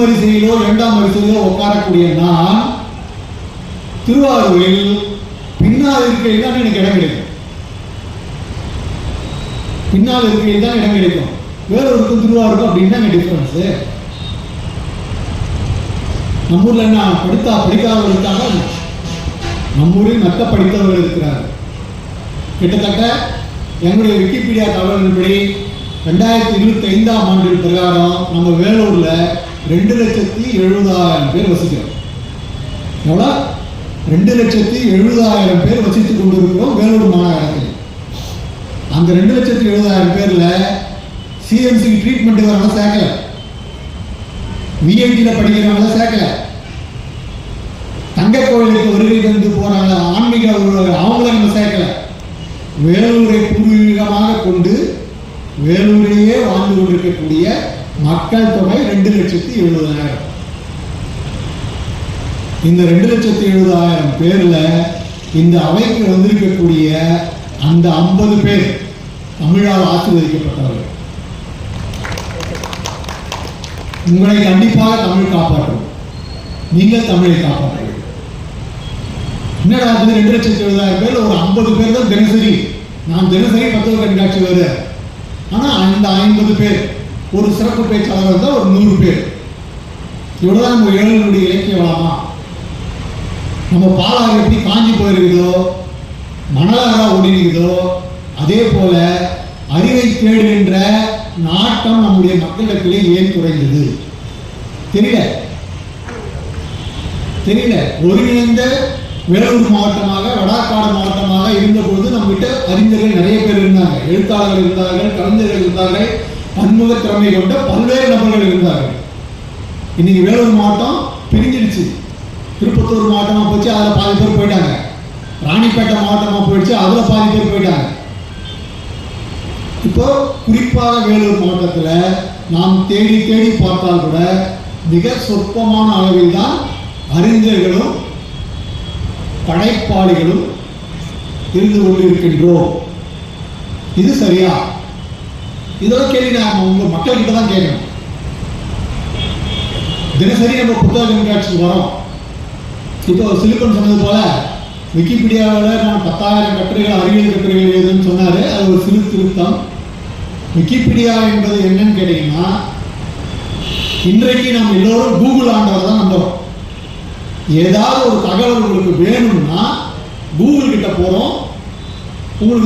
முன்வரிசையிலோ இரண்டாம் வரிசையிலோ உட்காரக்கூடிய நான் திருவாரூரில் பின்னால் இருக்கையில் தான் எனக்கு இடம் கிடைக்கும். பின்னால் இருக்கையில் தான் இடம் கிடைக்கும். வேலூருக்கும் திருவாரூருக்கும் அப்படின்னு தான் டிஃபரன்ஸு நம்ம ஊரில் என்ன படித்தா படிக்காதவர்கள் இருக்காங்க நம்ம ஊரில் மெத்த படித்தவர்கள் இருக்கிறார் கிட்டத்தட்ட எங்களுடைய விக்கிபீடியா தகவலின்படி ரெண்டாயிரத்தி இருபத்தி ஐந்தாம் ஆண்டு பிரகாரம் நம்ம வேலூர்ல ரெண்டு லட்சத்தி எழுபதாயிரம் பேர் வசிக்கிறோம். எவ்வளோ? ரெண்டு லட்சத்தி எழுபதாயிரம் பேர் வசித்துக் கொண்டிருக்கிறோம் வேலூர் மாநகரத்தில். அந்த ரெண்டு லட்சத்தி எழுபதாயிரம் பேர்ல சிஎம்சி ட்ரீட்மெண்ட் வரவங்க சேர்க்கல. விஐடியில் படிக்கிறவங்கள சேர்க்கல. தங்க கோயிலுக்கு வருகை தந்து போறாங்க ஆன்மீக அவங்கள நம்ம சேர்க்கல. வேலூரை பூர்வீகமாக கொண்டு வேலூரையே வாழ்ந்து கொண்டிருக்கக்கூடிய மக்கள் தொகை ரெண்டு லட்சத்தி எழுபதாயிரம். இந்த ரெண்டு லட்சத்தி எழுபதாயிரம் பேர்ல இந்த அவைக்கு வந்திருக்கக்கூடிய அந்த ஐம்பது பேர் தமிழால் ஆசீர்வதிக்கப்பட்டவர்கள். உங்களை கண்டிப்பாக தமிழ் காப்பாற்றும் நீங்கள் தமிழை காப்பாற்றுங்கள். என்னடா அது ரெண்டு லட்சத்தி எழுபதாயிரம் பேர் ஒரு ஐம்பது பேர் தான் தினசரி? நான் தினசரி பத்து கண்காட்சி வருது ஆனால் அந்த ஐம்பது பேர் ஒரு சிறப்பு பேச்சாளர் இருந்தால் ஒரு நூறு பேர். இவ்வளோதான் நம்ம ஏழுனுடைய இலக்கிய வளமா நம்ம பாலாறு எப்படி காஞ்சி போயிருக்குதோ மணலாக ஓடிருக்குதோ அதே போல அறிவை தேடுகின்ற நாட்டம் நம்முடைய மக்களிடத்திலே ஏன் குறைந்தது? தெரியல. தெரியல. ஒருங்கிணைந்த வேலூர் மாவட்டமாக வடாக்காடு மாவட்டமாக இருந்த பொழுது நம்மகிட்ட அறிஞர்கள் நிறைய பேர் இருந்தாங்க. எழுத்தாளர்கள் இருந்தார்கள் கலைஞர்கள் இருந்தார்கள். பன்முக திறமை கொண்ட பல்வேறு நபர்கள் இருந்தார்கள். இன்னைக்கு வேலூர் மாவட்டம் பிரிஞ்சிடுச்சு திருப்பத்தூர் மாவட்டமாக போச்சு அதில் பாதி பேர் போயிட்டாங்க. ராணிப்பேட்டை மாவட்டமா போயிடுச்சு அதில் பாதி பேர் போயிட்டாங்க. இப்போ குறிப்பாக வேலூர் மாவட்டத்தில் நாம் தேடி தேடி பார்த்தால் கூட மிக சொற்பமான அளவில் தான் அறிஞர்களும் படைப்பாளிகளும் இருந்து கொண்டிருக்கின்றோம். இது சரியா? இதோட கேள்வி நான் உங்க மக்கள்கிட்ட தான் கேட்கணும். தினசரி நம்ம புத்தக கண்காட்சிக்கு வரோம். இப்போ சிலிப்பன் சொன்னது போல விக்கிபீடியாவில் நான் பத்தாயிரம் கட்டுரைகள் அறிவியல் கட்டுரைகள் எழுதுன்னு சொன்னார். அது ஒரு சிறு திருத்தம். விக்கிபீடியா என்பது என்னன்னு கேட்டீங்கன்னா இன்றைக்கு நம்ம எல்லோரும் கூகுள் ஆண்டவர் தான் நம்புறோம். ஏதாவது ஒரு தகவல் உங்களுக்கு வேணும்னா கூகுள் கிட்ட போகிறோம் உங்களுக்கு